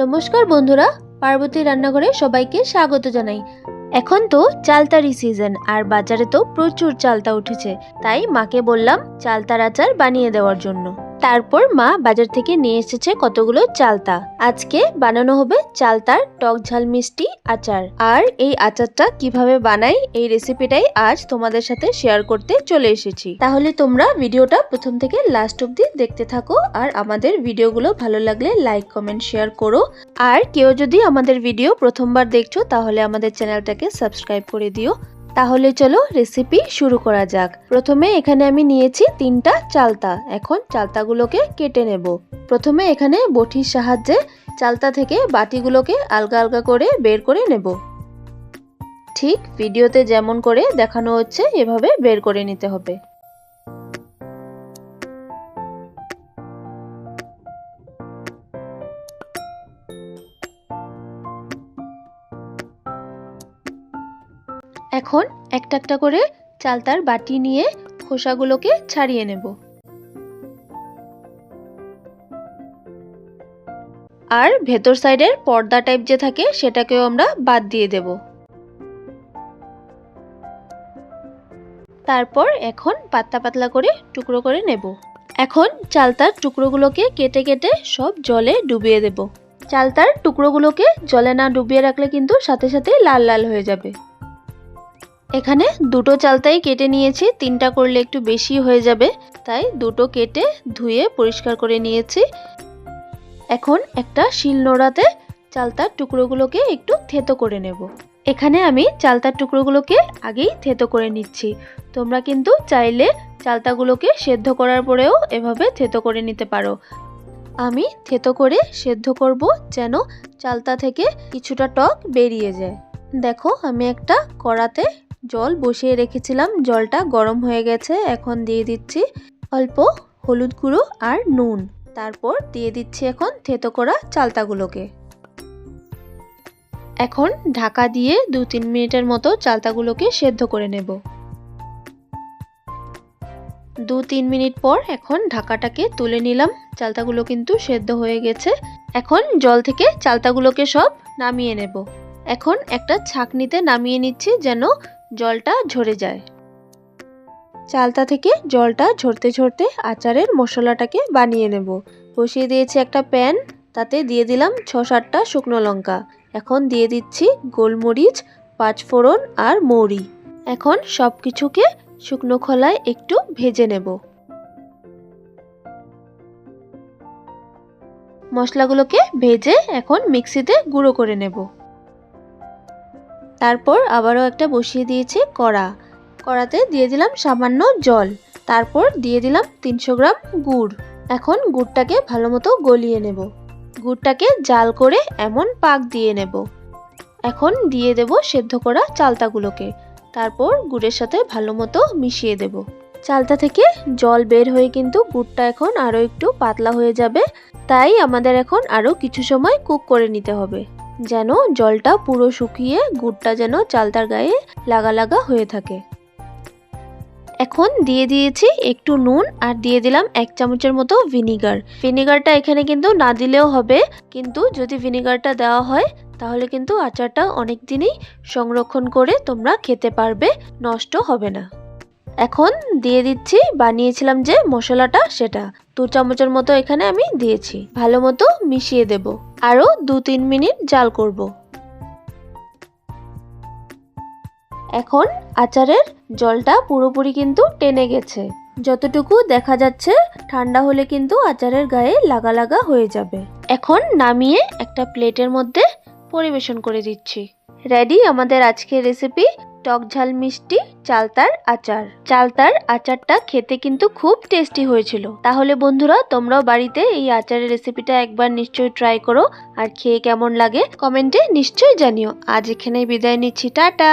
নমস্কার বন্ধুরা, পার্বতী রান্নাঘরে সবাইকে স্বাগত জানাই। এখন তো চালতারি সিজন আর বাজারে তো প্রচুর চালতা উঠেছে, তাই মাকে বললাম চালতার আচার বানিয়ে দেওয়ার জন্য। তারপর মা বাজার থেকে নিয়ে এসেছে কতগুলো চালতা। আজকে বানানো হবে চালতার টক ঝাল মিষ্টি আচার। আর এই আচারটা কীভাবে বানাই, এই রেসিপিটাই আজ তোমাদের সাথে শেয়ার করতে চলে এসেছি। তাহলে তোমরা ভিডিওটা প্রথম থেকে লাস্ট অব্দি দেখতে থাকো আর আমাদের ভিডিওগুলো ভালো লাগলে লাইক কমেন্ট শেয়ার করো। আর কেউ যদি আমাদের ভিডিও প্রথমবার দেখছ, তাহলে আমাদের চ্যানেলটাকে সাবস্ক্রাইব করে দিও। তাহলে চলো রেসিপি শুরু করা যাক। প্রথমে এখানে আমি নিয়েছি তিনটা চালতা। এখন চালতাগুলোকে কেটে নেব। প্রথমে এখানে বটির সাহায্যে চালতা থেকে বাটিগুলোকে আলগা আলগা করে বের করে নেব। ঠিক ভিডিওতে যেমন করে দেখানো হচ্ছে, এভাবে বের করে নিতে হবে। এখন একটা একটা করে চালতার বাটি নিয়ে খোসাগুলোকে ছাড়িয়ে নেব। আর ভেতর সাইডের পর্দা টাইপ যে থাকে সেটাকেও আমরা বাদ দিয়ে দেব। তারপর এখন পাতলা পাতলা করে টুকরো করে নেব। এখন চালতার টুকরোগুলোকে কেটে কেটে সব জলে ডুবিয়ে দেব। চালতার টুকরোগুলোকে জলে না ডুবিয়ে রাখলে কিন্তু সাথে সাথে লাল লাল হয়ে যাবে। এখানে দুটো চালতাই কেটে নিয়েছি, তিনটা করলে একটু বেশি হয়ে যাবে, তাই দুটো কেটে ধুয়ে পরিষ্কার করে নিয়েছি। এখন একটা শিল নোড়াতে চালতার টুকরোগুলোকে একটু থেতো করে নেব। এখানে আমি চালতার টুকরোগুলোকে আগেই থেতো করে নিচ্ছি। তোমরা কিন্তু চাইলে চালতাগুলোকে সেদ্ধ করার পরেও এভাবে থেতো করে নিতে পারো। আমি থেতো করে সেদ্ধ করব যেন চালতা থেকে কিছুটা টক বেরিয়ে যায়। দেখো, আমি একটা কড়াতে জল বসিয়ে রেখেছিলাম। জলটা গরম হয়ে গেছে, এখন দিয়ে দিচ্ছি অল্প হলুদ গুঁড়ো আর নুন। তারপর দিয়ে দিচ্ছি এখন থেতো করা চালতাগুলোকে। এখন ঢাকা দিয়ে দু তিন মিনিটের মতো চালতাগুলোকে সেদ্ধ করে নেব। দু তিন মিনিট পর এখন ঢাকাটাকে তুলে নিলাম। চালতাগুলো কিন্তু সেদ্ধ হয়ে গেছে। এখন জল থেকে চালতাগুলোকে সব নামিয়ে নেব। এখন একটা ছাঁকনিতে নামিয়ে নিচ্ছি যেন জলটা ঝরে যায়। চালতা থেকে জলটা ঝরতে ঝরতে আচারের মশলাটাকে বানিয়ে নেব। বসিয়ে দিয়েছি একটা প্যান, তাতে দিয়ে দিলাম ছ সাতটা শুকনো লঙ্কা। এখন দিয়ে দিচ্ছি গোলমরিচ, পাঁচফোড়ন আর মৌরি। এখন সব কিছুকে শুকনো খোলায় একটু ভেজে নেব। মশলাগুলোকে ভেজে এখন মিক্সিতে গুঁড়ো করে নেব। তারপর আবারও একটা বসিয়ে দিয়েছি কড়া। কড়াতে দিয়ে দিলাম সামান্য জল। তারপর দিয়ে দিলাম তিনশো গ্রাম গুড়। এখন গুড়টাকে ভালো মতো গলিয়ে নেব। গুড়টাকে জাল করে এমন পাক দিয়ে নেব। এখন দিয়ে দেব সেদ্ধ করা চালতাগুলোকে। তারপর গুড়ের সাথে ভালো মতো মিশিয়ে দেব। চালতা থেকে জল বের হয়ে কিন্তু গুড়টা এখন আরও একটু পাতলা হয়ে যাবে। তাই আমাদের এখন আরও কিছু সময় কুক করে নিতে হবে। যেন জলটা পুরো শুকিয়ে গুড়টা যেন চালতার গায়ে লাগা লাগা হয়ে থাকে। এখন দিয়ে দিয়েছি একটু নুন আর দিয়ে দিলাম এক চামচের মতো ভিনিগার। ভিনিগারটা এখানে কিন্তু না দিলেও হবে, কিন্তু যদি ভিনিগারটা দেওয়া হয়, তাহলে কিন্তু আচারটা অনেক দিনই সংরক্ষণ করে তোমরা খেতে পারবে, নষ্ট হবে না। এখন দিয়ে দিচ্ছি, বানিয়েছিলাম যে মশলাটা, সেটা। দু চামচের মতো এখানে আমি দিয়েছি। ভালো মতো মিশিয়ে দেব। আরও দু তিন মিনিট জাল করব। এখন আচারের জলটা পুরোপুরি কিন্তু টেনে গেছে। যতটুকু দেখা যাচ্ছে, ঠান্ডা হলে কিন্তু আচারের গায়ে লাগা লাগা হয়ে যাবে। এখন নামিয়ে একটা প্লেটের মধ্যে পরিবেশন করে দিচ্ছি। রেডি? আমাদের আজকের রেসিপি টক ঝাল মিষ্টি, চালতার আচার। চালতার আচারটা খেতে কিন্তু খুব টেস্টি হয়েছিল। তাহলে বন্ধুরা, তোমরাও বাড়িতে এই আচারের রেসিপিটা একবার নিশ্চয়ই ট্রাই করো আর খেয়ে কেমন লাগে কমেন্টে নিশ্চয়ই জানিও। আজ এখানেই বিদায় নিচ্ছি, টাটা!